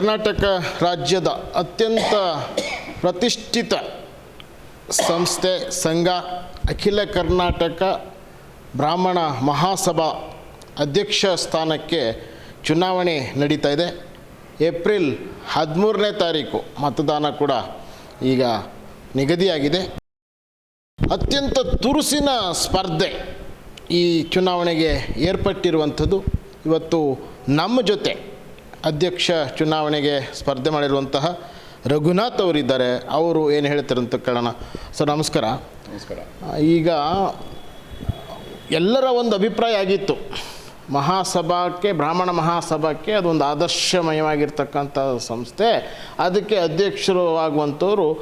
ಕರ್ನಾಟಕ ರಾಜ್ಯದ ಅತ್ಯಂತ ಪ್ರತಿಷ್ಠಿತ ಸಂಸ್ಥೆ ಸಂಘ ಅಖಿಲ ಕರ್ನಾಟಕ ಬ್ರಾಹ್ಮಣ ಮಹಾಸಭಾ ಅಧ್ಯಕ್ಷ ಸ್ಥಾನಕ್ಕೆ ಚುನಾವಣೆ ನಡೀತಾ ಇದೆ. ಏಪ್ರಿಲ್ ಹದಿಮೂರನೇ ತಾರೀಕು ಮತದಾನ ಕೂಡ ಈಗ ನಿಗದಿಯಾಗಿದೆ. ಅತ್ಯಂತ ತುರುಸಿನ ಸ್ಪರ್ಧೆ ಈ ಚುನಾವಣೆಗೆ ಏರ್ಪಟ್ಟಿರುವಂಥದ್ದು. ಇವತ್ತು ನಮ್ಮ ಜೊತೆ ಅಧ್ಯಕ್ಷ ಚುನಾವಣೆಗೆ ಸ್ಪರ್ಧೆ ಮಾಡಿರುವಂತಹ ರಘುನಾಥ್ ಅವರಿದ್ದಾರೆ. ಅವರು ಏನು ಹೇಳ್ತಾರೆ ಅಂತ ಕೇಳೋಣ. ಸರ್ ನಮಸ್ಕಾರ. ನಮಸ್ಕಾರ. ಈಗ ಎಲ್ಲರ ಒಂದು ಅಭಿಪ್ರಾಯ ಆಗಿತ್ತು. ಮಹಾಸಭಾಕ್ಕೆ ಬ್ರಾಹ್ಮಣ ಮಹಾಸಭಾಕ್ಕೆ ಅದೊಂದು ಆದರ್ಶಮಯವಾಗಿರ್ತಕ್ಕಂಥ ಸಂಸ್ಥೆ. ಅದಕ್ಕೆ ಅಧ್ಯಕ್ಷರು ಆಗುವಂಥವ್ರು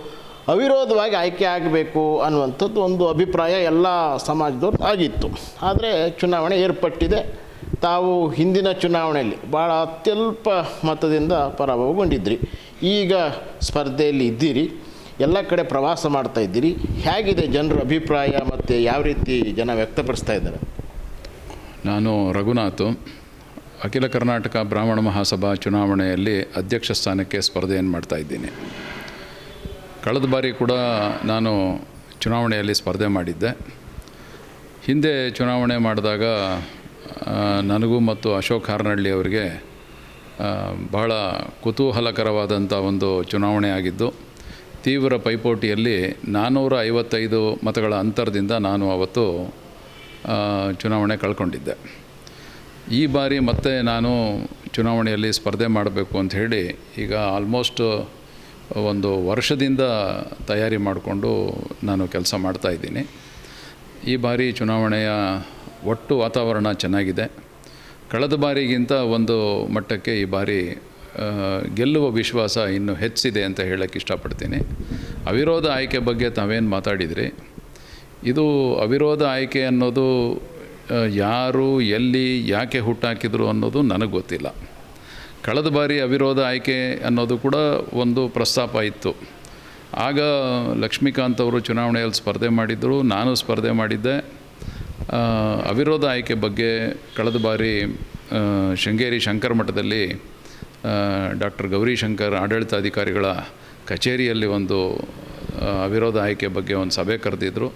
ಅವಿರೋಧವಾಗಿ ಆಯ್ಕೆ ಆಗಬೇಕು ಅನ್ನುವಂಥದ್ದು ಒಂದು ಅಭಿಪ್ರಾಯ ಎಲ್ಲ ಸಮಾಜದವ್ರು ಆಗಿತ್ತು. ಆದರೆ ಚುನಾವಣೆ ಏರ್ಪಟ್ಟಿದೆ. ತಾವು ಹಿಂದಿನ ಚುನಾವಣೆಯಲ್ಲಿ ಭಾಳ ಅತ್ಯಲ್ಪ ಮತದಿಂದ ಪರಾಭವಗೊಂಡಿದ್ರಿ. ಈಗ ಸ್ಪರ್ಧೆಯಲ್ಲಿ ಇದ್ದೀರಿ. ಎಲ್ಲ ಕಡೆ ಪ್ರವಾಸ ಮಾಡ್ತಾ ಇದ್ದೀರಿ. ಹೇಗಿದೆ ಜನರ ಅಭಿಪ್ರಾಯ ಮತ್ತು ಯಾವ ರೀತಿ ಜನ ವ್ಯಕ್ತಪಡಿಸ್ತಾ ಇದ್ದಾರೆ? ನಾನು ರಘುನಾಥ್. ಅಖಿಲ ಕರ್ನಾಟಕ ಬ್ರಾಹ್ಮಣ ಮಹಾಸಭಾ ಚುನಾವಣೆಯಲ್ಲಿ ಅಧ್ಯಕ್ಷ ಸ್ಥಾನಕ್ಕೆ ಸ್ಪರ್ಧೆಯನ್ನು ಮಾಡ್ತಾ ಇದ್ದೀನಿ. ಕಳೆದ ಬಾರಿ ಕೂಡ ನಾನು ಚುನಾವಣೆಯಲ್ಲಿ ಸ್ಪರ್ಧೆ ಮಾಡಿದ್ದೆ. ಹಿಂದೆ ಚುನಾವಣೆ ಮಾಡಿದಾಗ ನನಗೂ ಮತ್ತು ಅಶೋಕ್ ಹಾರ್ನಹಳ್ಳಿ ಅವರಿಗೆ ಬಹಳ ಕುತೂಹಲಕರವಾದಂಥ ಒಂದು ಚುನಾವಣೆ ಆಗಿದ್ದು, ತೀವ್ರ ಪೈಪೋಟಿಯಲ್ಲಿ ನಾನ್ನೂರ ಐವತ್ತೈದು ಮತಗಳ ಅಂತರದಿಂದ ನಾನು ಅವತ್ತು ಚುನಾವಣೆ ಕಳ್ಕೊಂಡಿದ್ದೆ. ಈ ಬಾರಿ ಮತ್ತೆ ನಾನು ಚುನಾವಣೆಯಲ್ಲಿ ಸ್ಪರ್ಧೆ ಮಾಡಬೇಕು ಅಂತ ಹೇಳಿ, ಈಗ ಆಲ್ಮೋಸ್ಟ್ ಒಂದು ವರ್ಷದಿಂದ ತಯಾರಿ ಮಾಡಿಕೊಂಡು ನಾನು ಕೆಲಸ ಮಾಡ್ತಾ ಇದ್ದೀನಿ. ಈ ಬಾರಿ ಚುನಾವಣೆಯ ಒಟ್ಟು ವಾತಾವರಣ ಚೆನ್ನಾಗಿದೆ. ಕಳೆದ ಬಾರಿಗಿಂತ ಒಂದು ಮಟ್ಟಕ್ಕೆ ಈ ಬಾರಿ ಗೆಲ್ಲುವ ವಿಶ್ವಾಸ ಇನ್ನೂ ಹೆಚ್ಚಿದೆ ಅಂತ ಹೇಳಕ್ಕೆ ಇಷ್ಟಪಡ್ತೀನಿ. ಅವಿರೋಧ ಆಯ್ಕೆ ಬಗ್ಗೆ ತಾವೇನು ಮಾತಾಡಿದ್ರಿ? ಇದು ಅವಿರೋಧ ಆಯ್ಕೆ ಅನ್ನೋದು ಯಾರು, ಎಲ್ಲಿ, ಯಾಕೆ ಹುಟ್ಟಾಕಿದ್ರು ಅನ್ನೋದು ನನಗೆ ಗೊತ್ತಿಲ್ಲ. ಕಳೆದ ಬಾರಿ ಅವಿರೋಧ ಆಯ್ಕೆ ಅನ್ನೋದು ಕೂಡ ಒಂದು ಪ್ರಸ್ತಾಪ ಇತ್ತು. ಆಗ ಲಕ್ಷ್ಮೀಕಾಂತ್ ಅವರು ಚುನಾವಣೆಯಲ್ಲಿ ಸ್ಪರ್ಧೆ ಮಾಡಿದ್ದರು ನಾನು ಸ್ಪರ್ಧೆ ಮಾಡಿದ್ದೆ. ಅವಿರೋಧ ಆಯ್ಕೆ ಬಗ್ಗೆ ಕಳೆದ ಬಾರಿ ಶೃಂಗೇರಿ ಶಂಕರ ಮಠದಲ್ಲಿ ಡಾಕ್ಟರ್ ಗೌರಿಶಂಕರ್ ಆಡಳಿತಾಧಿಕಾರಿಗಳ ಕಚೇರಿಯಲ್ಲಿ ಒಂದು ಅವಿರೋಧ ಆಯ್ಕೆ ಬಗ್ಗೆ ಒಂದು ಸಭೆ ಕರೆದಿದ್ದರು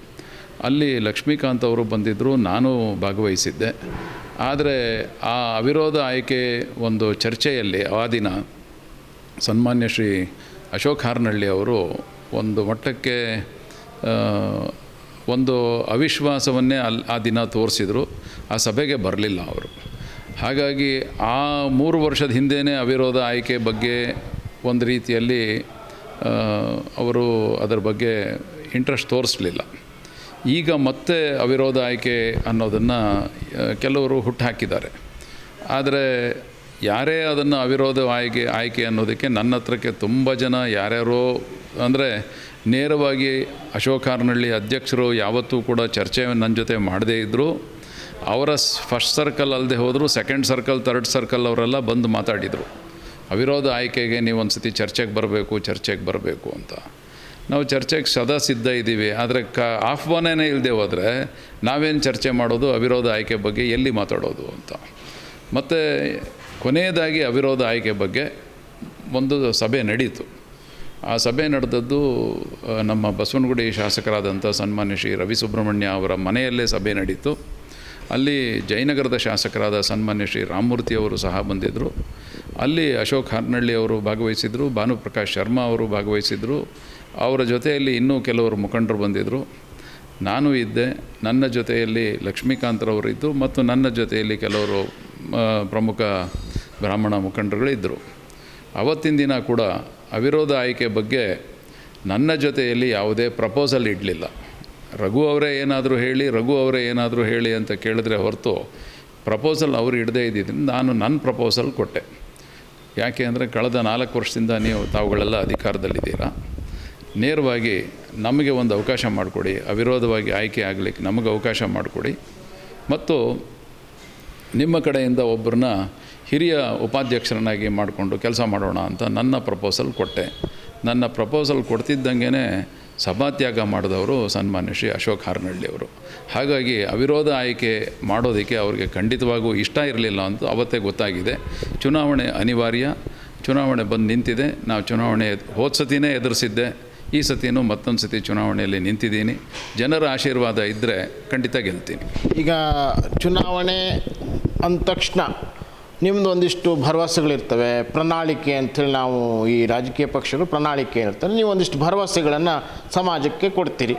ಅಲ್ಲಿ ಲಕ್ಷ್ಮೀಕಾಂತ್ ಅವರು ಬಂದಿದ್ದರು ನಾನು ಭಾಗವಹಿಸಿದ್ದೆ. ಆದರೆ ಆ ಅವಿರೋಧ ಆಯ್ಕೆ ಒಂದು ಚರ್ಚೆಯಲ್ಲಿ ಆ ದಿನ ಸನ್ಮಾನ್ಯ ಶ್ರೀ ಅಶೋಕ್ ಹಾರ್ನಹಳ್ಳಿ ಅವರು ಒಂದು ಮಟ್ಟಕ್ಕೆ ಒಂದು ಅವಿಶ್ವಾಸವನ್ನೇ ಅಲ್ಲಿ ಆ ದಿನ ತೋರಿಸಿದರು, ಆ ಸಭೆಗೆ ಬರಲಿಲ್ಲ ಅವರು. ಹಾಗಾಗಿ ಆ ಮೂರು ವರ್ಷದ ಹಿಂದೆಯೇ ಅವಿರೋಧ ಆಯ್ಕೆ ಬಗ್ಗೆ ಒಂದು ರೀತಿಯಲ್ಲಿ ಅವರು ಅದರ ಬಗ್ಗೆ ಇಂಟ್ರೆಸ್ಟ್ ತೋರಿಸಲಿಲ್ಲ. ಈಗ ಮತ್ತೆ ಅವಿರೋಧ ಆಯ್ಕೆ ಅನ್ನೋದನ್ನು ಕೆಲವರು ಹುಟ್ಟುಹಾಕಿದ್ದಾರೆ ಆದರೆ ಯಾರೇ ಅದನ್ನು ಅವಿರೋಧ ಆಯ್ಕೆ ಆಯ್ಕೆ ಅನ್ನೋದಕ್ಕೆ ನನ್ನ ಹತ್ರಕ್ಕೆ ತುಂಬ ಜನ ಯಾರ್ಯಾರೋ, ಅಂದರೆ ನೇರವಾಗಿ ಅಶೋಕ್ ಹಾರ್ನಹಳ್ಳಿ ಅಧ್ಯಕ್ಷರು ಯಾವತ್ತೂ ಕೂಡ ಚರ್ಚೆ ನನ್ನ ಜೊತೆ ಮಾಡದೇ ಇದ್ದರು. ಅವರ ಫಸ್ಟ್ ಸರ್ಕಲ್ ಅಲ್ಲದೆ ಹೋದರೂ ಸೆಕೆಂಡ್ ಸರ್ಕಲ್ ಥರ್ಡ್ ಸರ್ಕಲ್ ಅವರೆಲ್ಲ ಬಂದು ಮಾತಾಡಿದರು. ಅವಿರೋಧ ಆಯ್ಕೆಗೆ ನೀವು ಒಂದು ಸತಿ ಚರ್ಚೆಗೆ ಬರಬೇಕು ಚರ್ಚೆಗೆ ಬರಬೇಕು ಅಂತ. ನಾವು ಚರ್ಚೆಗೆ ಸದಾ ಸಿದ್ಧ ಇದ್ದೀವಿ. ಆದರೆ ಕ ಆಹ್ವಾನನೇ ಇಲ್ಲದೆ ಹೋದರೆ ನಾವೇನು ಚರ್ಚೆ ಮಾಡೋದು? ಅವಿರೋಧ ಆಯ್ಕೆ ಬಗ್ಗೆ ಎಲ್ಲಿ ಮಾತಾಡೋದು ಅಂತ. ಮತ್ತು ಕೊನೆಯದಾಗಿ ಅವಿರೋಧ ಆಯ್ಕೆ ಬಗ್ಗೆ ಒಂದು ಸಭೆ ನಡೀತು. ಆ ಸಭೆ ನಡೆದದ್ದು ನಮ್ಮ ಬಸವನಗುಡಿ ಶಾಸಕರಾದಂಥ ಸನ್ಮಾನ್ಯ ಶ್ರೀ ರವಿ ಸುಬ್ರಹ್ಮಣ್ಯ ಅವರ ಮನೆಯಲ್ಲೇ ಸಭೆ ನಡೀತು. ಅಲ್ಲಿ ಜಯನಗರದ ಶಾಸಕರಾದ ಸನ್ಮಾನ್ಯ ಶ್ರೀ ರಾಮಮೂರ್ತಿ ಅವರು ಸಹ ಬಂದಿದ್ದರು. ಅಲ್ಲಿ ಅಶೋಕ್ ಹಾರ್ನಳ್ಳಿ ಅವರು ಭಾಗವಹಿಸಿದರು, ಭಾನುಪ್ರಕಾಶ್ ಶರ್ಮಾ ಅವರು ಭಾಗವಹಿಸಿದರು. ಅವರ ಜೊತೆಯಲ್ಲಿ ಇನ್ನೂ ಕೆಲವರು ಮುಖಂಡರು ಬಂದಿದ್ದರು ನಾನು ಇದ್ದೆ, ನನ್ನ ಜೊತೆಯಲ್ಲಿ ಲಕ್ಷ್ಮೀಕಾಂತ್ರವರು ಇದ್ದರು ಮತ್ತು ನನ್ನ ಜೊತೆಯಲ್ಲಿ ಕೆಲವರು ಪ್ರಮುಖ ಬ್ರಾಹ್ಮಣ ಮುಖಂಡರುಗಳಿದ್ದರು ಅವತ್ತಿನ ದಿನ ಕೂಡ ಅವಿರೋಧ ಆಯ್ಕೆ ಬಗ್ಗೆ ನನ್ನ ಜೊತೆಯಲ್ಲಿ ಯಾವುದೇ ಪ್ರಪೋಸಲ್ ಇಡಲಿಲ್ಲ. ರಘು ಅವರೇ ಏನಾದರೂ ಹೇಳಿ, ರಘು ಅವರೇ ಏನಾದರೂ ಹೇಳಿ ಅಂತ ಕೇಳಿದ್ರೆ ಹೊರತು ಪ್ರಪೋಸಲ್ ಅವರು ಇಡದೇ ಇದ್ದಿದ್ದರಿಂದ ನಾನು ನನ್ನ ಪ್ರಪೋಸಲ್ ಕೊಟ್ಟೆ. ಯಾಕೆ ಅಂದರೆ ಕಳೆದ ನಾಲ್ಕು ವರ್ಷದಿಂದ ನೀವು ತಾವುಗಳೆಲ್ಲ ಅಧಿಕಾರದಲ್ಲಿದ್ದೀರಾ. ನೇರವಾಗಿ ನಮಗೆ ಒಂದು ಅವಕಾಶ ಮಾಡಿಕೊಡಿ, ಅವಿರೋಧವಾಗಿ ಆಯ್ಕೆ ಆಗಲಿಕ್ಕೆ ನಮಗೆ ಅವಕಾಶ ಮಾಡಿಕೊಡಿ. ಮತ್ತು ನಿಮ್ಮ ಕಡೆಯಿಂದ ಒಬ್ಬರನ್ನ ಹಿರಿಯ ಉಪಾಧ್ಯಕ್ಷರನ್ನಾಗಿ ಮಾಡಿಕೊಂಡು ಕೆಲಸ ಮಾಡೋಣ ಅಂತ ನನ್ನ ಪ್ರಪೋಸಲ್ ಕೊಟ್ಟೆ. ನನ್ನ ಪ್ರಪೋಸಲ್ ಕೊಡ್ತಿದ್ದಂಗೆ ಸಭಾತ್ಯಾಗ ಮಾಡಿದವರು ಸನ್ಮಾನ್ಯ ಶ್ರೀ ಅಶೋಕ್ ಹಾರ್ನಹಳ್ಳಿ ಅವರು. ಹಾಗಾಗಿ ಅವಿರೋಧ ಆಯ್ಕೆ ಮಾಡೋದಕ್ಕೆ ಅವರಿಗೆ ಖಂಡಿತವಾಗೂ ಇಷ್ಟ ಇರಲಿಲ್ಲ ಅಂತ ಅವತ್ತೇ ಗೊತ್ತಾಗಿದೆ. ಚುನಾವಣೆ ಅನಿವಾರ್ಯ. ಚುನಾವಣೆ ಬಂದು ನಿಂತಿದೆ. ನಾವು ಚುನಾವಣೆ ಹೋದ ಸತಿನೇ ಎದುರಿಸಿದ್ದೆ. ಈ ಸತಿನೂ ಮತ್ತೊಂದು ಸತಿ ಚುನಾವಣೆಯಲ್ಲಿ ನಿಂತಿದ್ದೀನಿ. ಜನರ ಆಶೀರ್ವಾದ ಇದ್ದರೆ ಖಂಡಿತ ಗೆಲ್ತೀನಿ. ಈಗ ಚುನಾವಣೆ ಅಂದ ತಕ್ಷಣ ನಿಮ್ಮದು ಒಂದಿಷ್ಟು ಭರವಸೆಗಳಿರ್ತವೆ, ಪ್ರಣಾಳಿಕೆ ಅಂಥೇಳಿ ನಾವು ಈ ರಾಜಕೀಯ ಪಕ್ಷಗಳು ಪ್ರಣಾಳಿಕೆ ಇರ್ತಾರೆ ನೀವು ಒಂದಿಷ್ಟು ಭರವಸೆಗಳನ್ನು ಸಮಾಜಕ್ಕೆ ಕೊಡ್ತೀರಿ.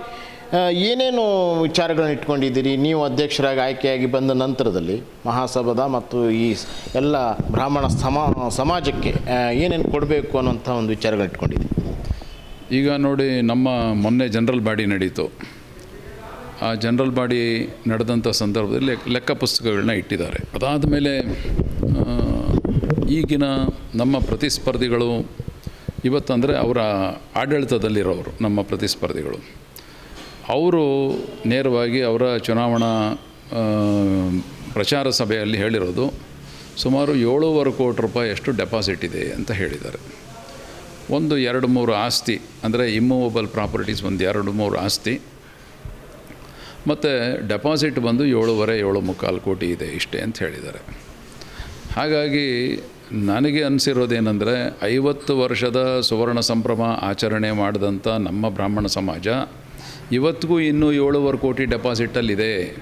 ಏನೇನು ವಿಚಾರಗಳನ್ನ ಇಟ್ಕೊಂಡಿದ್ದೀರಿ? ನೀವು ಅಧ್ಯಕ್ಷರಾಗಿ ಆಯ್ಕೆಯಾಗಿ ಬಂದ ನಂತರದಲ್ಲಿ ಮಹಾಸಭದ ಮತ್ತು ಈ ಎಲ್ಲ ಬ್ರಾಹ್ಮಣ ಸಮಾ, ಸಮಾಜಕ್ಕೆ ಏನೇನು ಕೊಡಬೇಕು ಅನ್ನೋಂಥ ಒಂದು ವಿಚಾರಗಳು ಇಟ್ಕೊಂಡಿದ್ದೀರಿ? ಈಗ ನೋಡಿ, ನಮ್ಮ ಮೊನ್ನೆ ಜನರಲ್ ಬಾಡಿ ನಡೀತು. ಆ ಜನರಲ್ ಬಾಡಿ ನಡೆದಂಥ ಸಂದರ್ಭದಲ್ಲಿ ಲೆಕ್ಕ ಪುಸ್ತಕಗಳನ್ನ ಇಟ್ಟಿದ್ದಾರೆ. ಅದಾದ ಮೇಲೆ ಈಗಿನ ನಮ್ಮ ಪ್ರತಿಸ್ಪರ್ಧಿಗಳು ಇವತ್ತಂದರೆ ಅವರ ಆಡಳಿತದಲ್ಲಿರೋರು ನಮ್ಮ ಪ್ರತಿಸ್ಪರ್ಧಿಗಳು. ಅವರು ನೇರವಾಗಿ ಅವರ ಚುನಾವಣಾ ಪ್ರಚಾರ ಸಭೆಯಲ್ಲಿ ಹೇಳಿರೋದು ಸುಮಾರು ಏಳೂವರೆ ಕೋಟಿ ರೂಪಾಯಿ ಎಷ್ಟು ಡೆಪಾಸಿಟ್ ಇದೆ ಅಂತ ಹೇಳಿದ್ದಾರೆ. ಒಂದು ಎರಡು ಮೂರು ಆಸ್ತಿ, ಅಂದರೆ ಇಮ್ಮೂವಬಲ್ ಪ್ರಾಪರ್ಟೀಸ್ ಒಂದು ಎರಡು ಮೂರು ಆಸ್ತಿ, ಮತ್ತು ಡೆಪಾಸಿಟ್ ಬಂದು ಏಳುವರೆ ಏಳು ಮುಕ್ಕಾಲು ಕೋಟಿ ಇದೆ ಇಷ್ಟೇ ಅಂತ ಹೇಳಿದ್ದಾರೆ. ಹಾಗಾಗಿ ನನಗೆ ಅನಿಸಿರೋದೇನೆಂದರೆ ಐವತ್ತು ವರ್ಷದ ಸುವರ್ಣ ಸಂಭ್ರಮ ಆಚರಣೆ ಮಾಡಿದಂಥ ನಮ್ಮ ಬ್ರಾಹ್ಮಣ ಸಮಾಜ ಇವತ್ತಿಗೂ ಇನ್ನೂ ಏಳುವರೆ ಕೋಟಿ ಡೆಪಾಸಿಟಲ್ಲಿದೆ.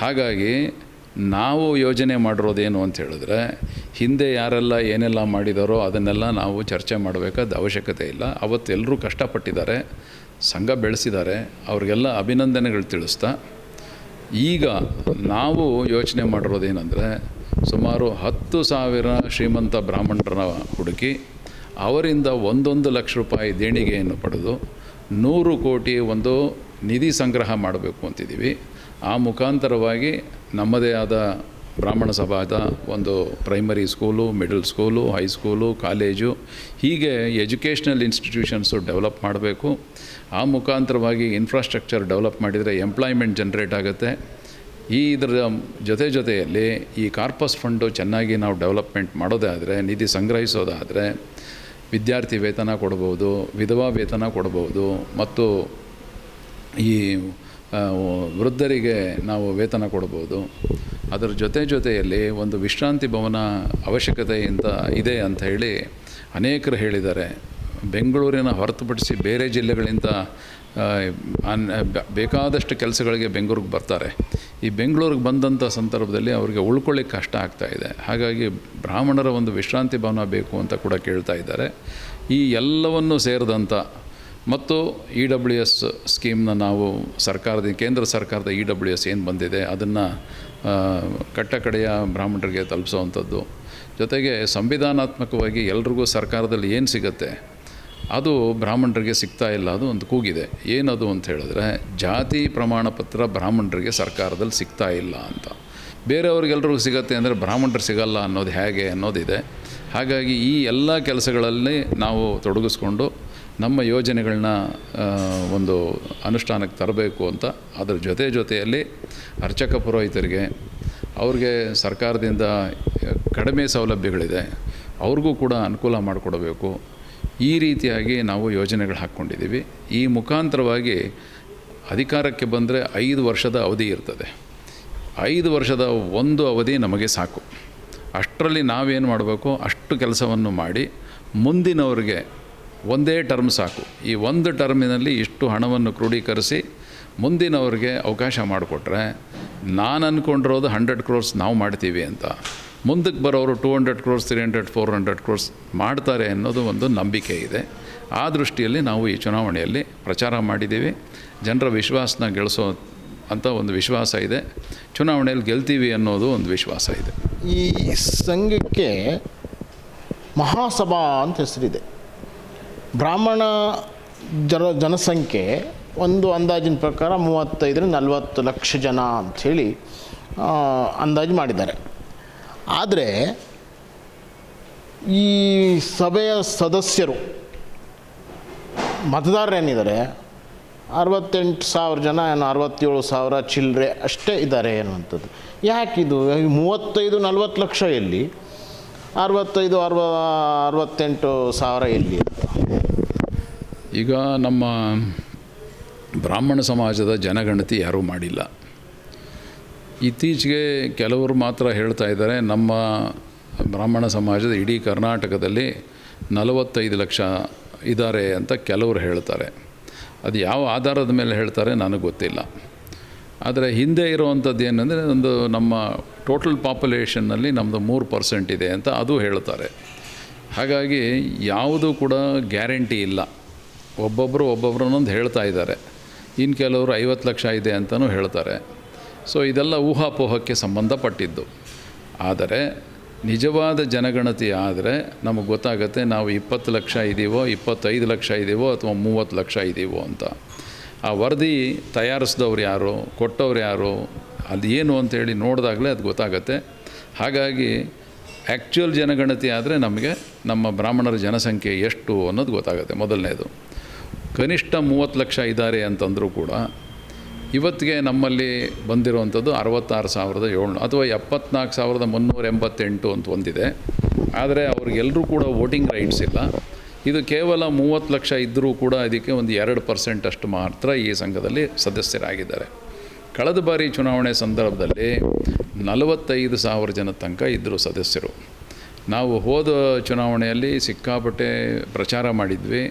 ಹಾಗಾಗಿ ನಾವು ಯೋಜನೆ ಮಾಡಿರೋದೇನು ಅಂತ ಹೇಳಿದ್ರೆ ಹಿಂದೆ ಯಾರೆಲ್ಲ ಏನೆಲ್ಲ ಮಾಡಿದಾರೋ ಅದನ್ನೆಲ್ಲ ನಾವು ಚರ್ಚೆ ಮಾಡಬೇಕಾದ ಅವಶ್ಯಕತೆ ಇಲ್ಲ. ಅವತ್ತು ಎಲ್ಲರೂ ಕಷ್ಟಪಟ್ಟಿದ್ದಾರೆ, ಸಂಘ ಬೆಳೆಸಿದ್ದಾರೆ, ಅವ್ರಿಗೆಲ್ಲ ಅಭಿನಂದನೆಗಳು ತಿಳಿಸ್ತಾ. ಈಗ ನಾವು ಯೋಚನೆ ಮಾಡಿರೋದೇನೆಂದರೆ ಸುಮಾರು ಹತ್ತು ಸಾವಿರ ಶ್ರೀಮಂತ ಬ್ರಾಹ್ಮಣರ ಹುಡುಕಿ ಅವರಿಂದ ಒಂದೊಂದು ಲಕ್ಷ ರೂಪಾಯಿ ದೇಣಿಗೆಯನ್ನು ಪಡೆದು ನೂರು ಕೋಟಿ ಒಂದು ನಿಧಿ ಸಂಗ್ರಹ ಮಾಡಬೇಕು ಅಂತಿದ್ದೀವಿ. ಆ ಮುಖಾಂತರವಾಗಿ ನಮ್ಮದೇ ಆದ ಬ್ರಾಹ್ಮಣ ಸಭಾದ ಒಂದು primary school middle school high school college ಹೀಗೆ ಎಜುಕೇಷ್ನಲ್ ಇನ್ಸ್ಟಿಟ್ಯೂಷನ್ಸು ಡೆವಲಪ್ ಮಾಡಬೇಕು. ಆ ಮುಖಾಂತರವಾಗಿ ಇನ್ಫ್ರಾಸ್ಟ್ರಕ್ಚರ್ ಡೆವಲಪ್ ಮಾಡಿದರೆ ಎಂಪ್ಲಾಯ್ಮೆಂಟ್ ಜನ್ರೇಟ್ ಆಗುತ್ತೆ. ಈ ಇದರ ಜೊತೆ ಜೊತೆಯಲ್ಲಿ ಈ ಕಾರ್ಪಸ್ ಫಂಡು ಚೆನ್ನಾಗಿ ನಾವು ಡೆವಲಪ್ಮೆಂಟ್ ಮಾಡೋದೇ ಆದರೆ, ನಿಧಿ ಸಂಗ್ರಹಿಸೋದಾದರೆ, ವಿದ್ಯಾರ್ಥಿ ವೇತನ ಕೊಡ್ಬೋದು, ವಿಧವಾ ವೇತನ ಕೊಡ್ಬೋದು, ಮತ್ತು ಈ ವೃದ್ಧರಿಗೆ ನಾವು ವೇತನ ಕೊಡ್ಬೋದು. ಅದರ ಜೊತೆ ಜೊತೆಯಲ್ಲಿ ಒಂದು ವಿಶ್ರಾಂತಿ ಭವನ ಅವಶ್ಯಕತೆ ಇಂತ ಇದೆ ಅಂತ ಹೇಳಿ ಅನೇಕರು ಹೇಳಿದ್ದಾರೆ. ಬೆಂಗಳೂರಿನ ಹೊರತುಪಡಿಸಿ ಬೇರೆ ಜಿಲ್ಲೆಗಳಿಂದ ಬೇಕಾದಷ್ಟು ಕೆಲಸಗಳಿಗೆ ಬೆಂಗಳೂರಿಗೆ ಬರ್ತಾರೆ. ಈ ಬೆಂಗಳೂರಿಗೆ ಬಂದಂಥ ಸಂದರ್ಭದಲ್ಲಿ ಅವರಿಗೆ ಉಳ್ಕೊಳ್ಳಿಕ್ಕೆ ಕಷ್ಟ ಆಗ್ತಾ ಇದೆ. ಹಾಗಾಗಿ ಬ್ರಾಹ್ಮಣರ ಒಂದು ವಿಶ್ರಾಂತಿ ಭವನ ಬೇಕು ಅಂತ ಕೂಡ ಕೇಳ್ತಾ ಇದ್ದಾರೆ. ಈ ಎಲ್ಲವನ್ನು ಸೇರಿದಂಥ ಮತ್ತು ಇ ಡಬ್ಲ್ಯೂ ಎಸ್ ಸ್ಕೀಮ್ನ ನಾವು ಸರ್ಕಾರದ, ಕೇಂದ್ರ ಸರ್ಕಾರದ ಇ ಡಬ್ಲ್ಯೂ ಎಸ್ ಏನು ಬಂದಿದೆ, ಅದನ್ನು ಕಟ್ಟ ಕಡೆಯ ಬ್ರಾಹ್ಮಣರಿಗೆ ತಲುಪಿಸೋವಂಥದ್ದು. ಜೊತೆಗೆ ಸಂವಿಧಾನಾತ್ಮಕವಾಗಿ ಎಲ್ರಿಗೂ ಸರ್ಕಾರದಲ್ಲಿ ಏನು ಸಿಗುತ್ತೆ ಅದು ಬ್ರಾಹ್ಮಣರಿಗೆ ಸಿಗ್ತಾ ಇಲ್ಲ, ಅದು ಒಂದು ಕೂಗಿದೆ. ಏನದು ಅಂತ ಹೇಳಿದ್ರೆ, ಜಾತಿ ಪ್ರಮಾಣ ಪತ್ರ ಬ್ರಾಹ್ಮಣರಿಗೆ ಸರ್ಕಾರದಲ್ಲಿ ಸಿಗ್ತಾ ಇಲ್ಲ ಅಂತ. ಬೇರೆಯವ್ರಿಗೆಲ್ರಿಗೂ ಸಿಗತ್ತೆ ಅಂದರೆ ಬ್ರಾಹ್ಮಣರು ಸಿಗಲ್ಲ ಅನ್ನೋದು ಹೇಗೆ ಅನ್ನೋದಿದೆ. ಹಾಗಾಗಿ ಈ ಎಲ್ಲ ಕೆಲಸಗಳಲ್ಲಿ ನಾವು ತೊಡಗಿಸ್ಕೊಂಡು ನಮ್ಮ ಯೋಜನೆಗಳನ್ನ ಒಂದು ಅನುಷ್ಠಾನಕ್ಕೆ ತರಬೇಕು ಅಂತ ಅದರ ಜೊತೆ ಜೊತೆಯಲ್ಲಿ ಅರ್ಚಕ ಪುರೋಹಿತರಿಗೆ, ಅವ್ರಿಗೆ ಸರ್ಕಾರದಿಂದ ಕಡಿಮೆ ಸೌಲಭ್ಯಗಳಿದೆ, ಅವ್ರಿಗೂ ಕೂಡ ಅನುಕೂಲ ಮಾಡಿಕೊಡಬೇಕು. ಈ ರೀತಿಯಾಗಿ ನಾವು ಯೋಜನೆಗಳು ಹಾಕ್ಕೊಂಡಿದ್ದೀವಿ. ಈ ಮುಖಾಂತರವಾಗಿ ಅಧಿಕಾರಕ್ಕೆ ಬಂದರೆ ಐದು ವರ್ಷದ ಅವಧಿ ಇರ್ತದೆ. ಐದು ವರ್ಷದ ಒಂದು ಅವಧಿ ನಮಗೆ ಸಾಕು. ಅಷ್ಟರಲ್ಲಿ ನಾವೇನು ಮಾಡಬೇಕು? ಅಷ್ಟು ಕೆಲಸವನ್ನು ಮಾಡಿ ಮುಂದಿನವರಿಗೆ ಒಂದೇ ಟರ್ಮ್ ಸಾಕು. ಈ ಒಂದು ಟರ್ಮಿನಲ್ಲಿ ಇಷ್ಟು ಹಣವನ್ನು ಕ್ರೋಢೀಕರಿಸಿ ಮುಂದಿನವ್ರಿಗೆ ಅವಕಾಶ ಮಾಡಿಕೊಟ್ರೆ ನಾನು ಅಂದ್ಕೊಂಡಿರೋದು ಹಂಡ್ರೆಡ್ ಕ್ರೋರ್ಸ್ ನಾವು ಮಾಡ್ತೀವಿ ಅಂತ. ಮುಂದಕ್ಕೆ ಬರೋರು two hundred crores three hundred four hundred crores ಮಾಡ್ತಾರೆ ಅನ್ನೋದು ಒಂದು ನಂಬಿಕೆ ಇದೆ. ಆ ದೃಷ್ಟಿಯಲ್ಲಿ ನಾವು ಈ ಚುನಾವಣೆಯಲ್ಲಿ ಪ್ರಚಾರ ಮಾಡಿದ್ದೀವಿ. ಜನರ ವಿಶ್ವಾಸನ ಗೆಲ್ಲಿಸೋ ಅಂತ ಒಂದು ವಿಶ್ವಾಸ ಇದೆ. ಚುನಾವಣೆಯಲ್ಲಿ ಗೆಲ್ತೀವಿ ಅನ್ನೋದು ಒಂದು ವಿಶ್ವಾಸ ಇದೆ. ಈ ಸಂಘಕ್ಕೆ ಮಹಾಸಭಾ ಅಂತ ಹೆಸರಿದೆ. ಬ್ರಾಹ್ಮಣ ಜನ, ಜನಸಂಖ್ಯೆ ಒಂದು ಅಂದಾಜಿನ ಪ್ರಕಾರ ಮೂವತ್ತೈದರಿಂದ ನಲವತ್ತು ಲಕ್ಷ ಜನ ಅಂಥೇಳಿ ಅಂದಾಜು ಮಾಡಿದ್ದಾರೆ. ಆದರೆ ಈ ಸಭೆಯ ಸದಸ್ಯರು ಮತದಾರರೇನಿದ್ದಾರೆ ಅರವತ್ತೆಂಟು ಸಾವಿರ ಜನ ಏನು ಅರವತ್ತೇಳು ಸಾವಿರ ಚಿಲ್ಲರೆ ಅಷ್ಟೇ ಇದ್ದಾರೆ ಅನ್ನುವಂಥದ್ದು. ಯಾಕಿದು? ಮೂವತ್ತೈದು ನಲ್ವತ್ತು ಲಕ್ಷ ಎಲ್ಲಿ? ಅರವತ್ತೈದು, ಅರವ, ಅರವತ್ತೆಂಟು ಸಾವಿರ ಎಲ್ಲಿ ಈಗ ನಮ್ಮ ಬ್ರಾಹ್ಮಣ ಸಮಾಜದ ಜನಗಣತಿ ಯಾರೂ ಮಾಡಿಲ್ಲ. ಇತ್ತೀಚೆಗೆ ಕೆಲವರು ಮಾತ್ರ ಹೇಳ್ತಾ ಇದ್ದಾರೆ, ನಮ್ಮ ಬ್ರಾಹ್ಮಣ ಸಮಾಜದ ಇಡೀ ಕರ್ನಾಟಕದಲ್ಲಿ ನಲವತ್ತೈದು ಲಕ್ಷ ಇದ್ದಾರೆ ಅಂತ ಕೆಲವರು ಹೇಳ್ತಾರೆ. ಅದು ಯಾವ ಆಧಾರದ ಮೇಲೆ ಹೇಳ್ತಾರೆ ನನಗೆ ಗೊತ್ತಿಲ್ಲ. ಆದರೆ ಹಿಂದೆ ಇರುವಂಥದ್ದು ಏನಂದರೆ, ಒಂದು ನಮ್ಮ ಟೋಟಲ್ ಪಾಪ್ಯುಲೇಷನ್ನಲ್ಲಿ ನಮ್ಮದು ಮೂರು ಪರ್ಸೆಂಟ್ ಇದೆ ಅಂತ ಅದು ಹೇಳ್ತಾರೆ. ಹಾಗಾಗಿ ಯಾವುದೂ ಕೂಡ ಗ್ಯಾರಂಟಿ ಇಲ್ಲ. ಒಬ್ಬೊಬ್ಬರು ಒಬ್ಬೊಬ್ಬರನ್ನೊಂದು ಹೇಳ್ತಾ ಇದ್ದಾರೆ. ಇನ್ನು ಕೆಲವರು ಐವತ್ತು ಲಕ್ಷ ಇದೆ ಅಂತಲೂ ಹೇಳ್ತಾರೆ. ಸೊ ಇದೆಲ್ಲ ಊಹಾಪೋಹಕ್ಕೆ ಸಂಬಂಧಪಟ್ಟಿದ್ದು. ಆದರೆ ನಿಜವಾದ ಜನಗಣತಿ ಆದರೆ ನಮಗೆ ಗೊತ್ತಾಗುತ್ತೆ ನಾವು ಇಪ್ಪತ್ತು ಲಕ್ಷ ಇದ್ದೀವೋ ಇಪ್ಪತ್ತೈದು ಲಕ್ಷ ಇದ್ದೀವೋ ಅಥವಾ ಮೂವತ್ತು ಲಕ್ಷ ಇದ್ದೀವೋ ಅಂತ. ಆ ವರದಿ ತಯಾರಿಸಿದವ್ರು ಯಾರು, ಕೊಟ್ಟವ್ರು ಯಾರು, ಅದು ಏನು ಅಂತೇಳಿ ನೋಡಿದಾಗಲೇ ಅದು ಗೊತ್ತಾಗುತ್ತೆ. ಹಾಗಾಗಿ ಆ್ಯಕ್ಚುಯಲ್ ಜನಗಣತಿ ಆದರೆ ನಮಗೆ ನಮ್ಮ ಬ್ರಾಹ್ಮಣರ ಜನಸಂಖ್ಯೆ ಎಷ್ಟು ಅನ್ನೋದು ಗೊತ್ತಾಗುತ್ತೆ ಮೊದಲನೇದು. ಕನಿಷ್ಠ ಮೂವತ್ತು ಲಕ್ಷ ಇದ್ದಾರೆ ಅಂತಂದರೂ ಕೂಡ ಇವತ್ತಿಗೆ ನಮ್ಮಲ್ಲಿ ಬಂದಿರುವಂಥದ್ದು ಅರವತ್ತಾರು ಸಾವಿರದ ಏಳ್ನೂರು ಅಥವಾ ಎಪ್ಪತ್ನಾಲ್ಕು ಸಾವಿರದ ಮುನ್ನೂರ ಎಂಬತ್ತೆಂಟು ಅಂತ ಒಂದಿದೆ. ಆದರೆ ಅವ್ರಿಗೆಲ್ಲರೂ ಕೂಡ ವೋಟಿಂಗ್ ರೈಟ್ಸ್ ಇಲ್ಲ. ಇದು ಕೇವಲ ಮೂವತ್ತು ಲಕ್ಷ ಇದ್ದರೂ ಕೂಡ ಅದಕ್ಕೆ ಒಂದು ಎರಡು ಪರ್ಸೆಂಟ್ ಅಷ್ಟು ಮಾತ್ರ ಈ ಸಂಘದಲ್ಲಿ ಸದಸ್ಯರಾಗಿದ್ದಾರೆ. ಕಳೆದ ಬಾರಿ ಚುನಾವಣೆ ಸಂದರ್ಭದಲ್ಲಿ ನಲವತ್ತೈದು ಸಾವಿರ ಜನ ತನಕ ಇದ್ದರು ಸದಸ್ಯರು. ನಾವು ಹೋದ ಚುನಾವಣೆಯಲ್ಲಿ ಸಿಕ್ಕಾಪಟ್ಟೆ ಪ್ರಚಾರ ಮಾಡಿದ್ವಿ.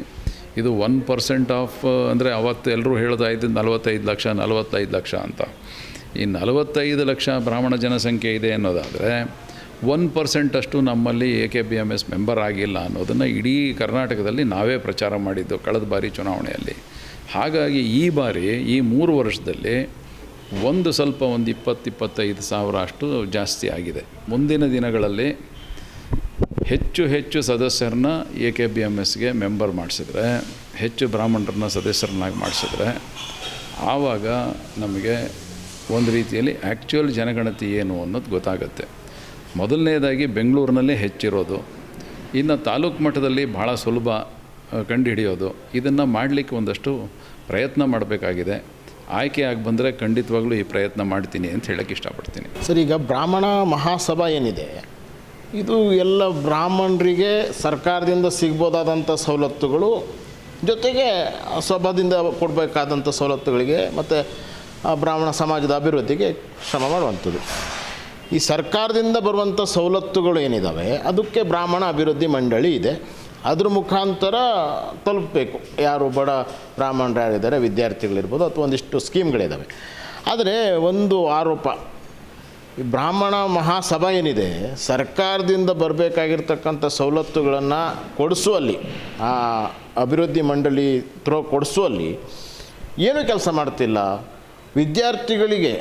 ಇದು ಒನ್ ಪರ್ಸೆಂಟ್ ಆಫ್ ಅಂದರೆ ಅವತ್ತು ಎಲ್ಲರೂ ಇದ್ದು ನಲವತ್ತೈದು ಲಕ್ಷ ನಲವತ್ತೈದು ಲಕ್ಷ ಅಂತ. ಈ ನಲವತ್ತೈದು ಲಕ್ಷ ಬ್ರಾಹ್ಮಣ ಜನಸಂಖ್ಯೆ ಇದೆ ಅನ್ನೋದಾದರೆ ಒನ್ ಪರ್ಸೆಂಟಷ್ಟು ನಮ್ಮಲ್ಲಿ A K B M S member ಆಗಿಲ್ಲ ಅನ್ನೋದನ್ನು ಇಡೀ ಕರ್ನಾಟಕದಲ್ಲಿ ನಾವೇ ಪ್ರಚಾರ ಮಾಡಿದ್ದು ಕಳೆದ ಬಾರಿ ಚುನಾವಣೆಯಲ್ಲಿ. ಹಾಗಾಗಿ ಈ ಬಾರಿ ಈ ಮೂರು ವರ್ಷದಲ್ಲಿ ಒಂದು ಸ್ವಲ್ಪ ಒಂದು ಇಪ್ಪತ್ತು, ಇಪ್ಪತ್ತೈದು ಸಾವಿರ ಅಷ್ಟು ಜಾಸ್ತಿ ಆಗಿದೆ. ಮುಂದಿನ ದಿನಗಳಲ್ಲಿ ಹೆಚ್ಚು ಹೆಚ್ಚು ಸದಸ್ಯರನ್ನ ಎ ಕೆ ಬಿ ಎಂ ಎಸ್ಗೆ ಮೆಂಬರ್ ಮಾಡಿಸಿದ್ರೆ, ಹೆಚ್ಚು ಬ್ರಾಹ್ಮಣರನ್ನ ಸದಸ್ಯರನ್ನಾಗಿ ಮಾಡಿಸಿದ್ರೆ, ಆವಾಗ ನಮಗೆ ಒಂದು ರೀತಿಯಲ್ಲಿ ಆ್ಯಕ್ಚುಯಲ್ ಜನಗಣತಿ ಏನು ಅನ್ನೋದು ಗೊತ್ತಾಗುತ್ತೆ. ಮೊದಲನೇದಾಗಿ ಬೆಂಗಳೂರಿನಲ್ಲೇ ಹೆಚ್ಚಿರೋದು, ಇನ್ನು ತಾಲೂಕು ಮಟ್ಟದಲ್ಲಿ ಭಾಳ ಸುಲಭ ಕಂಡುಹಿಡಿಯೋದು, ಇದನ್ನು ಮಾಡಲಿಕ್ಕೆ ಒಂದಷ್ಟು ಪ್ರಯತ್ನ ಮಾಡಬೇಕಾಗಿದೆ. ಆಯ್ಕೆ ಆಗಿ ಬಂದರೆ ಖಂಡಿತವಾಗ್ಲೂ ಈ ಪ್ರಯತ್ನ ಮಾಡ್ತೀನಿ ಅಂತ ಹೇಳೋಕ್ಕೆ ಇಷ್ಟಪಡ್ತೀನಿ. ಸರ್, ಈಗ ಬ್ರಾಹ್ಮಣ ಮಹಾಸಭಾ ಏನಿದೆ ಇದು ಎಲ್ಲ ಬ್ರಾಹ್ಮಣರಿಗೆ ಸರ್ಕಾರದಿಂದ ಸಿಗ್ಬೋದಾದಂಥ ಸವಲತ್ತುಗಳು, ಜೊತೆಗೆ ಸಭಾದಿಂದ ಕೊಡಬೇಕಾದಂಥ ಸವಲತ್ತುಗಳಿಗೆ ಮತ್ತು ಬ್ರಾಹ್ಮಣ ಸಮಾಜದ ಅಭಿವೃದ್ಧಿಗೆ ಶ್ರಮ ಮಾಡುವಂಥದ್ದು. ಈ ಸರ್ಕಾರದಿಂದ ಬರುವಂಥ ಸವಲತ್ತುಗಳು ಏನಿದ್ದಾವೆ ಅದಕ್ಕೆ ಬ್ರಾಹ್ಮಣ ಅಭಿವೃದ್ಧಿ ಮಂಡಳಿ ಇದೆ. ಅದ್ರ ಮುಖಾಂತರ ತಲುಪಬೇಕು. ಯಾರು ಬಡ ಬ್ರಾಹ್ಮಣರು ಯಾರಿದ್ದಾರೆ, ವಿದ್ಯಾರ್ಥಿಗಳಿರ್ಬೋದು ಅಥವಾ ಒಂದಿಷ್ಟು ಸ್ಕೀಮ್ಗಳಿದ್ದಾವೆ ಆದರೆ ಒಂದು ಆರೋಪ ಈ ಬ್ರಾಹ್ಮಣ ಮಹಾಸಭಾ ಏನಿದೆ, ಸರ್ಕಾರದಿಂದ ಬರಬೇಕಾಗಿರ್ತಕ್ಕಂಥ ಸವಲತ್ತುಗಳನ್ನು ಕೊಡಿಸುವಲ್ಲಿ, ಆ ಅಭಿವೃದ್ಧಿ ಮಂಡಳಿ ತ್ರೋ ಕೊಡಿಸುವಲ್ಲಿ ಏನೂ ಕೆಲಸ ಮಾಡ್ತಿಲ್ಲ. ವಿದ್ಯಾರ್ಥಿಗಳಿಗೆ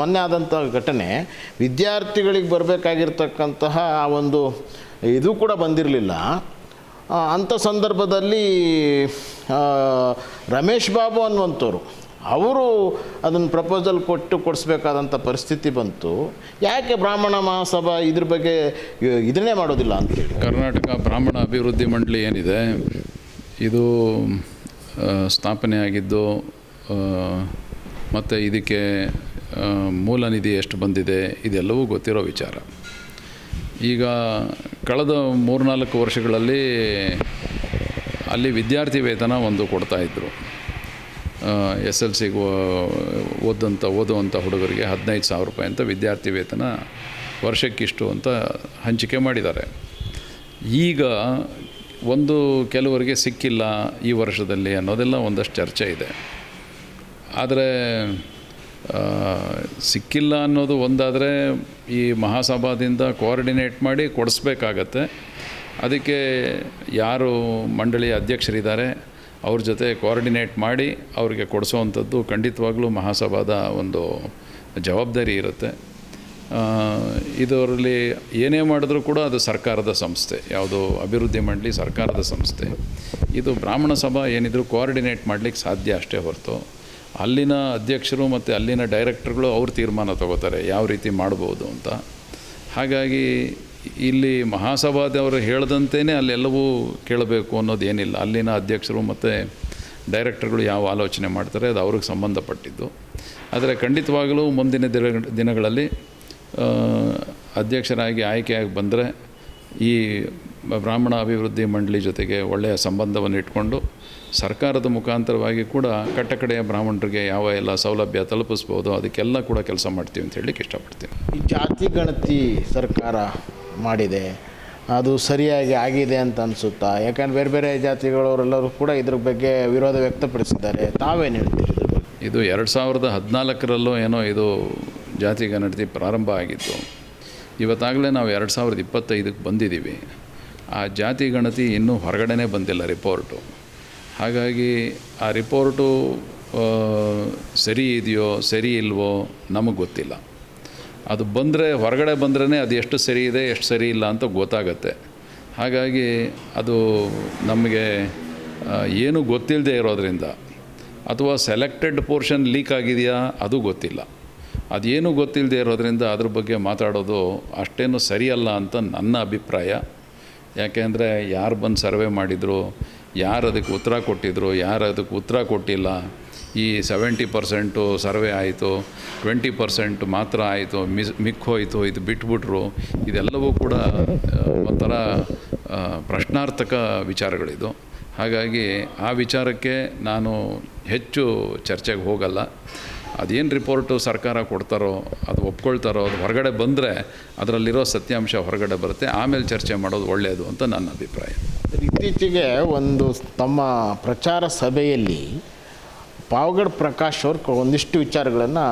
ಮೊನ್ನೆ ಆದಂಥ ಘಟನೆ, ವಿದ್ಯಾರ್ಥಿಗಳಿಗೆ ಬರಬೇಕಾಗಿರ್ತಕ್ಕಂತಹ ಆ ಒಂದು ಇದು ಕೂಡ ಬಂದಿರಲಿಲ್ಲ. ಅಂಥ ಸಂದರ್ಭದಲ್ಲಿ ರಮೇಶ್ ಬಾಬು ಅನ್ನುವಂಥವ್ರು ಅವರು ಅದನ್ನು ಪ್ರಪೋಸಲ್ ಕೊಟ್ಟು ಕೊಡಿಸ್ಬೇಕಾದಂಥ ಪರಿಸ್ಥಿತಿ ಬಂತು. ಯಾಕೆ ಬ್ರಾಹ್ಮಣ ಮಹಾಸಭಾ ಇದ್ರ ಬಗ್ಗೆ ಇದನ್ನೇ ಮಾಡೋದಿಲ್ಲ ಅಂತೇಳಿ ಕರ್ನಾಟಕ ಬ್ರಾಹ್ಮಣ ಅಭಿವೃದ್ಧಿ ಮಂಡಳಿ ಏನಿದೆ, ಇದು ಸ್ಥಾಪನೆಯಾಗಿದ್ದು ಮತ್ತು ಇದಕ್ಕೆ ಮೂಲ ನಿಧಿ ಎಷ್ಟು ಬಂದಿದೆ, ಇದೆಲ್ಲವೂ ಗೊತ್ತಿರೋ ವಿಚಾರ. ಈಗ ಕಳೆದ ಮೂರ್ನಾಲ್ಕು ವರ್ಷಗಳಲ್ಲಿ ಅಲ್ಲಿ ವಿದ್ಯಾರ್ಥಿ ವೇತನ ಒಂದು ಕೊಡ್ತಾಯಿದ್ರು ಎಸ್ ಎಲ್ ಸಿಗೆ ಓದಂಥ ಓದುವಂಥ ಹುಡುಗರಿಗೆ ಹದಿನೈದು ಸಾವಿರ ರೂಪಾಯಿ ಅಂತ ವಿದ್ಯಾರ್ಥಿ ವೇತನ ವರ್ಷಕ್ಕಿಷ್ಟು ಅಂತ ಹಂಚಿಕೆ ಮಾಡಿದ್ದಾರೆ. ಈಗ ಒಂದು ಕೆಲವರಿಗೆ ಸಿಕ್ಕಿಲ್ಲ ಈ ವರ್ಷದಲ್ಲಿ ಅನ್ನೋದೆಲ್ಲ ಒಂದಷ್ಟು ಚರ್ಚೆ ಇದೆ. ಆದರೆ ಸಿಕ್ಕಿಲ್ಲ ಅನ್ನೋದು ಒಂದಾದರೆ ಈ ಮಹಾಸಭಾದಿಂದ ಕೋಆರ್ಡಿನೇಟ್ ಮಾಡಿ ಕೊಡಿಸ್ಬೇಕಾಗತ್ತೆ. ಅದಕ್ಕೆ ಯಾರು ಮಂಡಳಿಯ ಅಧ್ಯಕ್ಷರಿದ್ದಾರೆ? ಅವ್ರ ಜೊತೆ ಕೋಆರ್ಡಿನೇಟ್ ಮಾಡಿ ಅವರಿಗೆ ಕೊಡಿಸೋವಂಥದ್ದು ಖಂಡಿತವಾಗ್ಲೂ ಮಹಾಸಭಾದ ಒಂದು ಜವಾಬ್ದಾರಿ ಇರುತ್ತೆ. ಇದರಲ್ಲಿ ಏನೇ ಮಾಡಿದ್ರೂ ಕೂಡ ಅದು ಸರ್ಕಾರದ ಸಂಸ್ಥೆ, ಯಾವುದು ಅಭಿವೃದ್ಧಿ ಮಂಡಳಿ ಸರ್ಕಾರದ ಸಂಸ್ಥೆ. ಇದು ಬ್ರಾಹ್ಮಣ ಸಭಾ ಏನಿದ್ರು ಕೋಆರ್ಡಿನೇಟ್ ಮಾಡಲಿಕ್ಕೆ ಸಾಧ್ಯ ಅಷ್ಟೇ ಹೊರತು. ಅಲ್ಲಿನ ಅಧ್ಯಕ್ಷರು ಮತ್ತು ಅಲ್ಲಿನ ಡೈರೆಕ್ಟರ್ಗಳು ಅವ್ರ ತೀರ್ಮಾನ ತಗೋತಾರೆ, ಯಾವ ರೀತಿ ಮಾಡ್ಬೋದು ಅಂತ. ಹಾಗಾಗಿ ಇಲ್ಲಿ ಮಹಾಸಭಾದವರು ಹೇಳ್ದಂತೆಯೇ ಅಲ್ಲೆಲ್ಲವೂ ಕೇಳಬೇಕು ಅನ್ನೋದೇನಿಲ್ಲ. ಅಲ್ಲಿನ ಅಧ್ಯಕ್ಷರು ಮತ್ತು ಡೈರೆಕ್ಟರ್ಗಳು ಯಾವ ಆಲೋಚನೆ ಮಾಡ್ತಾರೆ ಅದು ಅವ್ರಿಗೆ ಸಂಬಂಧಪಟ್ಟಿದ್ದು. ಆದರೆ ಖಂಡಿತವಾಗಲೂ ಮುಂದಿನ ದಿನ, ದಿನಗಳಲ್ಲಿ ಅಧ್ಯಕ್ಷರಾಗಿ ಆಯ್ಕೆಯಾಗಿ ಬಂದರೆ ಈ ಬ್ರಾಹ್ಮಣ ಅಭಿವೃದ್ಧಿ ಮಂಡಳಿ ಜೊತೆಗೆ ಒಳ್ಳೆಯ ಸಂಬಂಧವನ್ನು ಇಟ್ಕೊಂಡು ಸರ್ಕಾರದ ಮುಖಾಂತರವಾಗಿ ಕೂಡ ಕಟ್ಟಕಡೆಯ ಬ್ರಾಹ್ಮಣರಿಗೆ ಯಾವ ಎಲ್ಲ ಸೌಲಭ್ಯ ತಲುಪಿಸ್ಬೋದು, ಅದಕ್ಕೆಲ್ಲ ಕೂಡ ಕೆಲಸ ಮಾಡ್ತೀವಿ ಅಂತ ಹೇಳಲಿಕ್ಕೆ ಇಷ್ಟಪಡ್ತೀನಿ. ಈ ಜಾತಿ ಗಣತಿ ಸರ್ಕಾರ ಮಾಡಿದೆ. ಅದು ಸರಿಯಾಗಿ ಆಗಿದೆ ಅಂತ ಅನಿಸುತ್ತಾ? ಯಾಕಂದ್ರೆ ಬೇರೆ ಬೇರೆ ಜಾತಿಗಳವರೆಲ್ಲರೂ ಕೂಡ ಇದ್ರ ಬಗ್ಗೆ ವಿರೋಧ ವ್ಯಕ್ತಪಡಿಸಿದ್ದಾರೆ. ತಾವೇನು ಹೇಳ್ತೀರಿ ಇದು ಎರಡು ಸಾವಿರದ ಹದಿನಾಲ್ಕರಲ್ಲೂ ಏನೋ ಇದು ಜಾತಿ ಗಣತಿ ಪ್ರಾರಂಭ ಆಗಿತ್ತು. ಇವತ್ತಾಗಲೇ ನಾವು ಎರಡು ಸಾವಿರದ ಇಪ್ಪತ್ತೈದಕ್ಕೆ ಬಂದಿದ್ದೀವಿ. ಆ ಜಾತಿ ಗಣತಿ ಇನ್ನೂ ಹೊರಗಡೆನೇ ಬಂದಿಲ್ಲ ರಿಪೋರ್ಟು. ಹಾಗಾಗಿ ಆ ರಿಪೋರ್ಟು ಸರಿ ಇದೆಯೋ, ಸರಿ ಇಲ್ವೋ ನಮಗೆ ಗೊತ್ತಿಲ್ಲ. ಅದು ಬಂದರೆ, ಹೊರಗಡೆ ಬಂದ್ರೇ ಅದು ಎಷ್ಟು ಸರಿ ಇದೆ, ಎಷ್ಟು ಸರಿ ಇಲ್ಲ ಅಂತ ಗೊತ್ತಾಗತ್ತೆ. ಹಾಗಾಗಿ ಅದು ನಮಗೆ ಏನೂ ಗೊತ್ತಿಲ್ಲದೆ ಇರೋದ್ರಿಂದ, ಅಥವಾ ಸೆಲೆಕ್ಟೆಡ್ ಪೋರ್ಷನ್ ಲೀಕ್ ಆಗಿದೆಯಾ, ಅದು ಗೊತ್ತಿಲ್ಲ. ಅದೇನು ಗೊತ್ತಿಲ್ಲದೆ ಇರೋದರಿಂದ ಅದ್ರ ಬಗ್ಗೆ ಮಾತಾಡೋದು ಅಷ್ಟೇನು ಸರಿಯಲ್ಲ ಅಂತ ನನ್ನ ಅಭಿಪ್ರಾಯ. ಯಾಕೆಂದರೆ ಯಾರು ಬಂದು ಸರ್ವೆ ಮಾಡಿದರು, ಯಾರು ಅದಕ್ಕೆ ಉತ್ತರ ಕೊಟ್ಟಿದ್ರು, ಯಾರು ಅದಕ್ಕೆ ಉತ್ತರ ಕೊಟ್ಟಿಲ್ಲ ಈ ಸೆವೆಂಟಿ ಪರ್ಸೆಂಟು ಸರ್ವೆ ಆಯಿತು ಟ್ವೆಂಟಿ ಪರ್ಸೆಂಟ್ ಮಾತ್ರ ಆಯಿತು, ಮಿಸ್ ಮಿಕ್ಕೋಯಿತು ಇದು ಬಿಟ್ಬಿಟ್ರು. ಇದೆಲ್ಲವೂ ಕೂಡ ಒಂಥರ ಪ್ರಶ್ನಾರ್ಥಕ ವಿಚಾರಗಳಿದು. ಹಾಗಾಗಿ ಆ ವಿಚಾರಕ್ಕೆ ನಾನು ಹೆಚ್ಚು ಚರ್ಚೆಗೆ ಹೋಗಲ್ಲ. ಅದೇನು ರಿಪೋರ್ಟು ಸರ್ಕಾರ ಕೊಡ್ತಾರೋ, ಅದು ಒಪ್ಕೊಳ್ತಾರೋ, ಅದು ಹೊರಗಡೆ ಬಂದರೆ ಅದರಲ್ಲಿರೋ ಸತ್ಯಾಂಶ ಹೊರಗಡೆ ಬರುತ್ತೆ. ಆಮೇಲೆ ಚರ್ಚೆ ಮಾಡೋದು ಒಳ್ಳೆಯದು ಅಂತ ನನ್ನ ಅಭಿಪ್ರಾಯ. ಇತ್ತೀಚೆಗೆ ಒಂದು ತಮ್ಮ ಪ್ರಚಾರ ಸಭೆಯಲ್ಲಿ ಪಾವಗಡ್ ಪ್ರಕಾಶ್ ಅವ್ರು ಒಂದಿಷ್ಟು ವಿಚಾರಗಳನ್ನು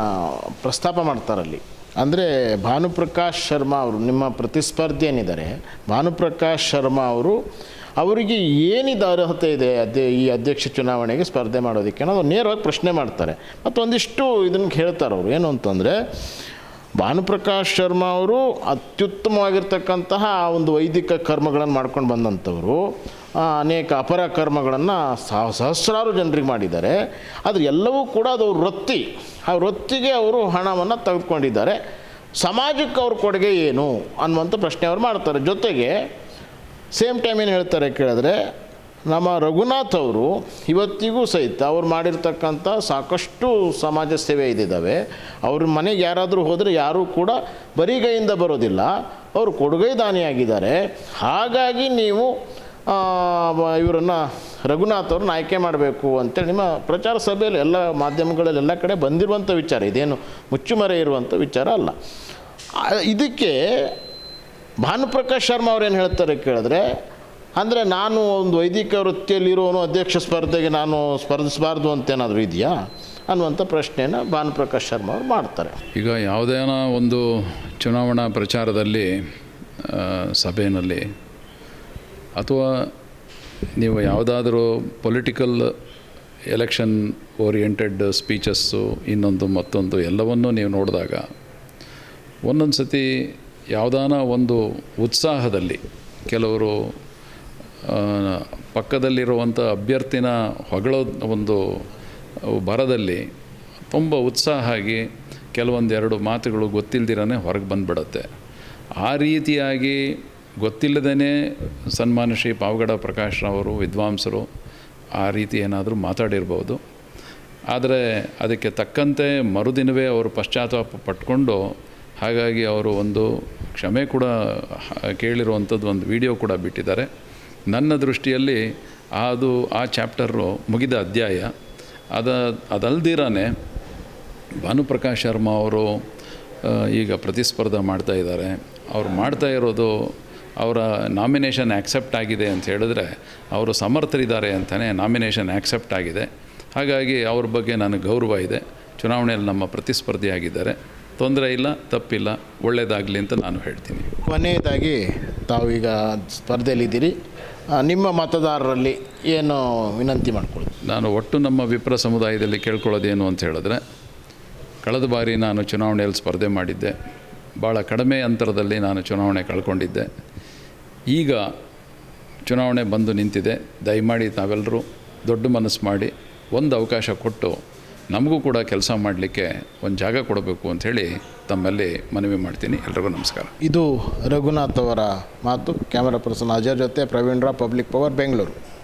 ಪ್ರಸ್ತಾಪ ಮಾಡ್ತಾರಲ್ಲಿ ಅಂದರೆ ಭಾನುಪ್ರಕಾಶ್ ಶರ್ಮಾ ಅವರು ನಿಮ್ಮ ಪ್ರತಿಸ್ಪರ್ಧಿ ಏನಿದ್ದಾರೆ? ಭಾನುಪ್ರಕಾಶ್ ಶರ್ಮಾ ಅವರು ಅವರಿಗೆ ಏನಿದ ಅರ್ಹತೆ ಇದೆ ಅದೇ ಈ ಅಧ್ಯಕ್ಷ ಚುನಾವಣೆಗೆ ಸ್ಪರ್ಧೆ ಮಾಡೋದಕ್ಕೆ ಅನ್ನೋದು ನೇರವಾಗಿ ಪ್ರಶ್ನೆ ಮಾಡ್ತಾರೆ. ಮತ್ತು ಒಂದಿಷ್ಟು ಇದನ್ನು ಹೇಳ್ತಾರೆ ಅವರು. ಏನು ಅಂತಂದರೆ ಭಾನುಪ್ರಕಾಶ್ ಶರ್ಮಾ ಅವರು ಅತ್ಯುತ್ತಮವಾಗಿರ್ತಕ್ಕಂತಹ ಒಂದು ವೈದಿಕ ಕರ್ಮಗಳನ್ನು ಮಾಡ್ಕೊಂಡು ಬಂದಂಥವರು ಅನೇಕ ಅಪರ ಕರ್ಮಗಳನ್ನು ಸಹ- ಸಹಸ್ರಾರು ಜನರಿಗೆ ಮಾಡಿದ್ದಾರೆ. ಆದರೆ ಎಲ್ಲವೂ ಕೂಡ ಅದು ವೃತ್ತಿ. ಆ ವೃತ್ತಿಗೆ ಅವರು ಹಣವನ್ನು ತೆಗೆದುಕೊಂಡಿದ್ದಾರೆ. ಸಮಾಜಕ್ಕೆ ಅವ್ರ ಕೊಡುಗೆ ಏನು ಅನ್ನುವಂಥ ಪ್ರಶ್ನೆ ಅವ್ರು ಮಾಡ್ತಾರೆ. ಜೊತೆಗೆ ಸೇಮ್ ಟೈಮ್ ಏನು ಹೇಳ್ತಾರೆ ಕೇಳಿದ್ರೆ, ನಮ್ಮ ರಘುನಾಥ್ ಅವರು ಇವತ್ತಿಗೂ ಸಹಿತ ಅವ್ರು ಮಾಡಿರ್ತಕ್ಕಂಥ ಸಾಕಷ್ಟು ಸಮಾಜ ಸೇವೆ ಇದ್ದಿದ್ದಾವೆ ಅವ್ರ ಮನೆಗೆ ಯಾರಾದರೂ ಹೋದರೆ ಯಾರೂ ಕೂಡ ಬರಿಗೈಯಿಂದ ಬರೋದಿಲ್ಲ. ಅವರು ಕೊಡುಗೈ ದಾನಿಯಾಗಿದ್ದಾರೆ. ಹಾಗಾಗಿ ನೀವು ಇವರನ್ನು ರಘುನಾಥ್ ಅವ್ರನ್ನ ಆಯ್ಕೆ ಮಾಡಬೇಕು ಅಂತೇಳಿ ನಿಮ್ಮ ಪ್ರಚಾರ ಸಭೆಯಲ್ಲಿ ಎಲ್ಲ ಮಾಧ್ಯಮಗಳಲ್ಲಿ ಎಲ್ಲ ಕಡೆ ಬಂದಿರುವಂಥ ವಿಚಾರ, ಇದೇನು ಮುಚ್ಚುಮರೆ ಇರುವಂಥ ವಿಚಾರ ಅಲ್ಲ. ಇದಕ್ಕೆ ಭಾನುಪ್ರಕಾಶ್ ಶರ್ಮಾ ಅವ್ರು ಏನು ಹೇಳ್ತಾರೆ ಕೇಳಿದ್ರೆ, ಅಂದರೆ ನಾನು ಒಂದು ವೈದಿಕ ವೃತ್ತಿಯಲ್ಲಿರೋನು ಅಧ್ಯಕ್ಷ ಸ್ಪರ್ಧೆಗೆ ನಾನು ಸ್ಪರ್ಧಿಸಬಾರ್ದು ಅಂತೇನಾದರೂ ಇದೆಯಾ ಅನ್ನುವಂಥ ಪ್ರಶ್ನೆಯನ್ನು ಭಾನುಪ್ರಕಾಶ್ ಶರ್ಮಾ ಅವ್ರು ಮಾಡ್ತಾರೆ. ಈಗ ಯಾವುದೇನ ಒಂದು ಚುನಾವಣಾ ಪ್ರಚಾರದಲ್ಲಿ ಸಭೆಯಲ್ಲಿ ಅಥವಾ ನೀವು ಯಾವುದಾದ್ರೂ ಪೊಲಿಟಿಕಲ್ ಎಲೆಕ್ಷನ್ ಓರಿಯೆಂಟೆಡ್ ಸ್ಪೀಚಸ್ಸು ಇನ್ನೊಂದು ಮತ್ತೊಂದು ಎಲ್ಲವನ್ನೂ ನೀವು ನೋಡಿದಾಗ ಒಂದೊಂದು ಸತಿ ಯಾವುದಾನ ಒಂದು ಉತ್ಸಾಹದಲ್ಲಿ ಕೆಲವರು ಪಕ್ಕದಲ್ಲಿರುವಂಥ ಅಭ್ಯರ್ಥಿನ ಹೊಗಳೋ ಒಂದು ಬರದಲ್ಲಿ ತುಂಬ ಉತ್ಸಾಹ ಆಗಿ ಕೆಲವೊಂದೆರಡು ಮಾತುಗಳು ಗೊತ್ತಿಲ್ದಿರೇ ಹೊರಗೆ ಬಂದುಬಿಡತ್ತೆ. ಆ ರೀತಿಯಾಗಿ ಗೊತ್ತಿಲ್ಲದೇ ಸನ್ಮಾನ ಶ್ರೀ ಪಾವಗಡ ಪ್ರಕಾಶ್ ಅವರು ವಿದ್ವಾಂಸರು ಆ ರೀತಿ ಏನಾದರೂ ಮಾತಾಡಿರ್ಬೋದು. ಆದರೆ ಅದಕ್ಕೆ ತಕ್ಕಂತೆ ಮರುದಿನವೇ ಅವರು ಪಶ್ಚಾತ್ತಾಪ ಪಟ್ಕೊಂಡು ಹಾಗಾಗಿ ಅವರು ಒಂದು ಕ್ಷಮೆ ಕೂಡ ಕೇಳಿರುವಂಥದ್ದು ಒಂದು ವಿಡಿಯೋ ಕೂಡ ಬಿಟ್ಟಿದ್ದಾರೆ. ನನ್ನ ದೃಷ್ಟಿಯಲ್ಲಿ ಅದು, ಆ ಚಾಪ್ಟರು ಮುಗಿದ ಅಧ್ಯಾಯ. ಅದ, ಅದಲ್ದಿರಾನೆ ಭಾನುಪ್ರಕಾಶ್ ಶರ್ಮಾ ಅವರು ಈಗ ಪ್ರತಿಸ್ಪರ್ಧೆ ಮಾಡ್ತಾ ಇದ್ದಾರೆ. ಅವ್ರು ಮಾಡ್ತಾ ಇರೋದು ಅವರ ನಾಮಿನೇಷನ್ ಆ್ಯಕ್ಸೆಪ್ಟ್ ಆಗಿದೆ ಅಂತ ಹೇಳಿದ್ರೆ ಅವರು ಸಮರ್ಥರಿದ್ದಾರೆ ಅಂತಲೇ ನಾಮಿನೇಷನ್ ಆ್ಯಕ್ಸೆಪ್ಟ್ ಆಗಿದೆ. ಹಾಗಾಗಿ ಅವ್ರ ಬಗ್ಗೆ ನನಗೆ ಗೌರವ ಇದೆ. ಚುನಾವಣೆಯಲ್ಲಿ ನಮ್ಮ ಪ್ರತಿಸ್ಪರ್ಧಿಯಾಗಿದ್ದಾರೆ. ತೊಂದರೆ ಇಲ್ಲ ತಪ್ಪಿಲ್ಲ ಒಳ್ಳೆಯದಾಗಲಿ ಅಂತ ನಾನು ಹೇಳ್ತೀನಿ. ಕೊನೆಯದಾಗಿ ತಾವು ಈಗ ಸ್ಪರ್ಧೆಯಲ್ಲಿದ್ದೀರಿ ನಿಮ್ಮ ಮತದಾರರಲ್ಲಿ ಏನು ವಿನಂತಿ ಮಾಡ್ಕೊಳ್ಳಿ ನಾನು ಒಟ್ಟು ನಮ್ಮ ವಿಪ್ರ ಸಮುದಾಯದಲ್ಲಿ ಕೇಳ್ಕೊಳ್ಳೋದೇನು ಅಂತ ಹೇಳಿದ್ರೆ ಕಳೆದ ಬಾರಿ ನಾನು ಚುನಾವಣೆಯಲ್ಲಿ ಸ್ಪರ್ಧೆ ಮಾಡಿದ್ದೆ. ಭಾಳ ಕಡಿಮೆ ಅಂತರದಲ್ಲಿ ನಾನು ಚುನಾವಣೆ ಕಳ್ಕೊಂಡಿದ್ದೆ. ಈಗ ಚುನಾವಣೆ ಬಂದು ನಿಂತಿದೆ. ದಯಮಾಡಿ ನಾವೆಲ್ಲರೂ ದೊಡ್ಡ ಮನಸ್ಸು ಮಾಡಿ ಒಂದು ಅವಕಾಶ ಕೊಟ್ಟು ನಮಗೂ ಕೂಡ ಕೆಲಸ ಮಾಡಲಿಕ್ಕೆ ಒಂದು ಜಾಗ ಕೊಡಬೇಕು ಅಂಥೇಳಿ ತಮ್ಮಲ್ಲಿ ಮನವಿ ಮಾಡ್ತೀನಿ. ಎಲ್ರಿಗೂ ನಮಸ್ಕಾರ. ಇದು ರಘುನಾಥ್ ಅವರ ಮಾತು. ಕ್ಯಾಮರಾ ಪರ್ಸನ್ ಅಜಯ್ ಜೊತೆ ಪ್ರವೀಣ್ರ ರಾವ್, ಪಬ್ಲಿಕ್ ಪವರ್, ಬೆಂಗಳೂರು.